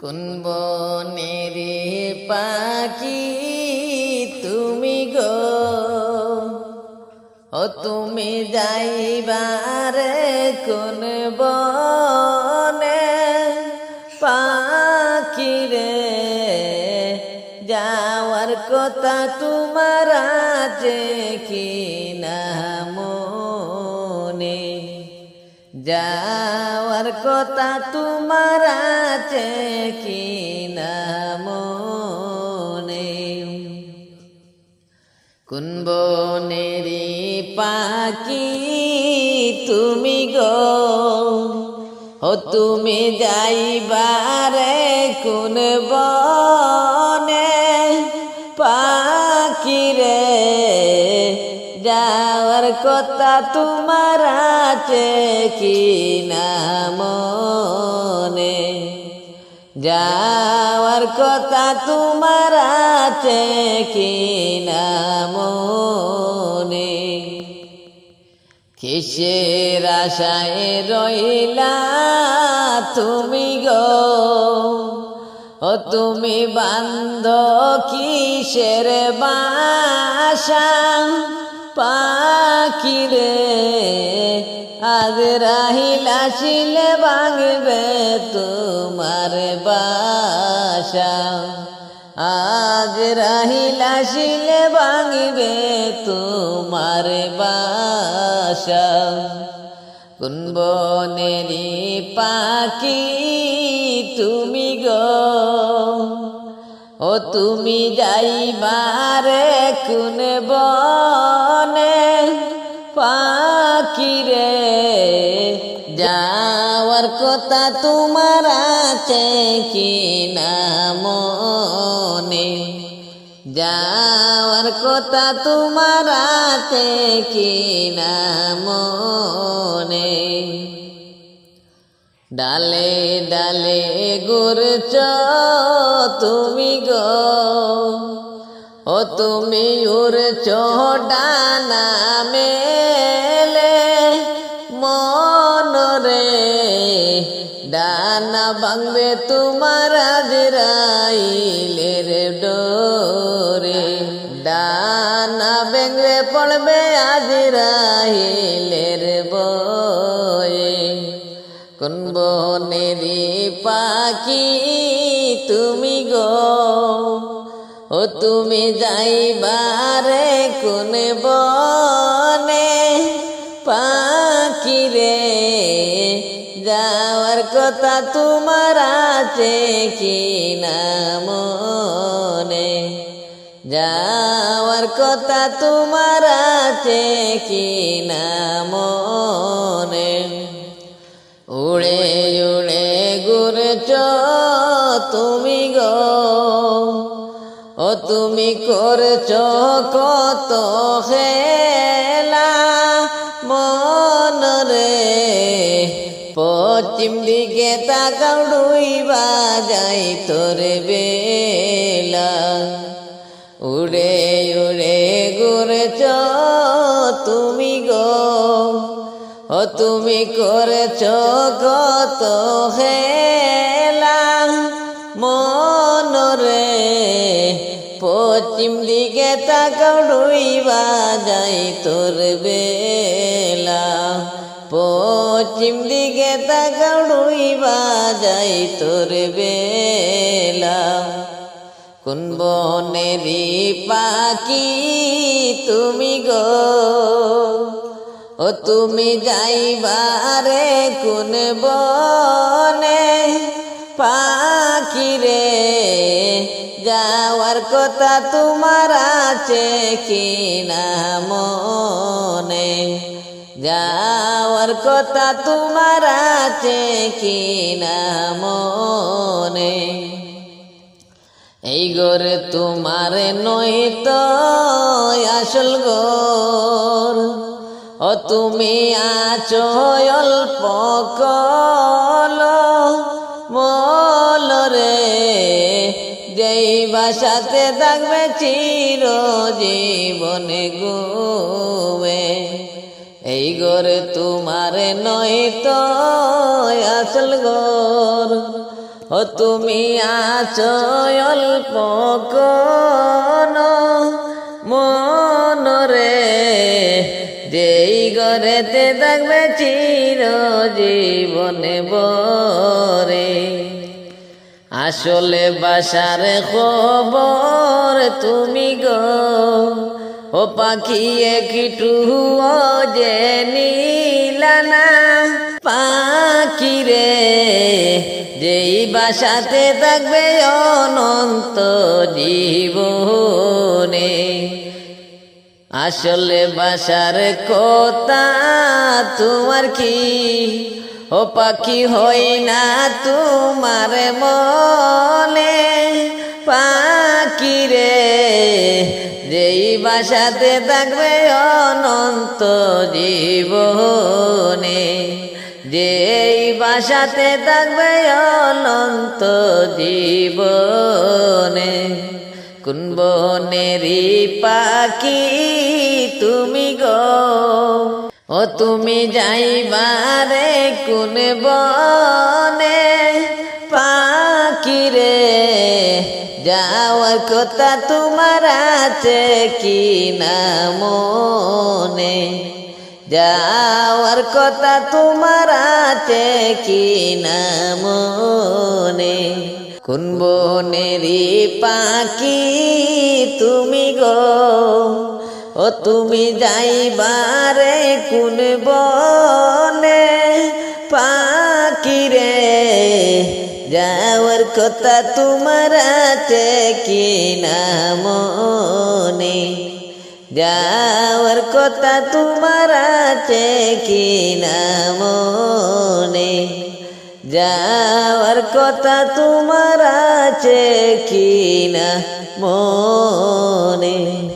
কোন বনেরে পাখি তুমি গো? ও তুমি যাইবারে কোন বনে পাখি রে? যাওয়ার কথা তোমার আছে কি না মনে? যাওয়ার কথা তোমার আছে কি না মনে? কোন বনেরি পাখি তুমি গো? ও তুমি যাইবারে কোন বনে? কথা তোমার আছে কি মনে? যাওয়ার কথা তোমার আছে কি মনে? কিসের আশায় রইলা তুমি গো? ও তুমি বান্ধ কিসের বাসা? পাখি রে, আজ রাহিলা শিলে ভাঙবে তোমার বাসা। আজ রাহিলা শিলে ভাঙবে তোমার বাসা। কোন বনেরি পাখি তুমি গো? ও তুমি যাইবারে কোন বনে, পাখি রে। যাওয়ার কথা তোমার আছে কি মনে? যাওয়ার কথা তোমার আছে কি না মনে? ডালে ডালে গুরচ তুমি গো। ও তুমি উড়ছ ডানা মেলে মনরে ডানা ভাঙবে তোমার আজরাইলের ডোরে। ডানা ভেঙে পড়বে আজরাইলের বয়ে। কোন বনেরি পাখি তুমি গো? ও তুমি যাইবারে কোন বনে পাখি রে? যাওয়ার কথা তোমার আছে কি না মনে? যাওয়ার কথা তোমার আছে কি না মনে? উড়ে উড়ে ঘুরছ তুমি গো। ও তুমি করছ কত খেলা মনরে। পশ্চিম দিকে তাকাও ডুইবা যাই তোর বেলা। উড়ে উড়ে ঘুরছ তুমি ও তুমি করেছ কত হেলা। মনরে পশ্চিম দিকে তাকাও, ডুইবা যাই তোর বেলা। পশ্চিম দিকে তাকাও, ডুইবা যাই তোর বেলা। কোন বনেরি পাখি তুমি গো? ও তুমি যাইবারে কোন বনে পাখি রে যাওয়ার কথা তোমার আছে কি না মনে? যাওয়ার কথা তোমার আছে কি না মনে? এই গরে তোমার নয় তো আসল গোর ও তুমি আছো অল্প কল মল রে। যেই বাসাতে থাকবে চির জীবনে গুবে এই ঘরে তোমার নয় তো আসল ঘর। ও তুমি আছো অল্প কোন ঘরেতে থাকবে চির জীবনে বরে আসলে বাসার খবর তুমি গো, ও পাখি একটু যে নীলানা পাখি রে, যেই বাসাতে থাকবে অনন্ত জীবনে। আসলে বাসার কথা তোমার কি? ও পাখি হই না তোমার মনে। পাখি রে, যেই বাসাতে থাকবে অনন্ত জীবনে। যেই বাসাতে থাকবে অনন্ত জীবনে। কোন বনেরি পাখি তুমি গো। ও তুমি যাইবারে কোন বনে পাখি রে? যাওয়ার কথা তোমার আছে কি না মনে? যাওয়ার কথা তোমার আছে কি না মনে? কোন বনেরি পাখি তুমি গো? ও তুমি যাইবারে কোন বনে পাখি রে? যাওয়ার কথা তোমার আছে কি না মনে? যাওয়ার কথা তোমার আছে কি না মনে যাওয়ার কথা তোমার আছে কিনা মনে?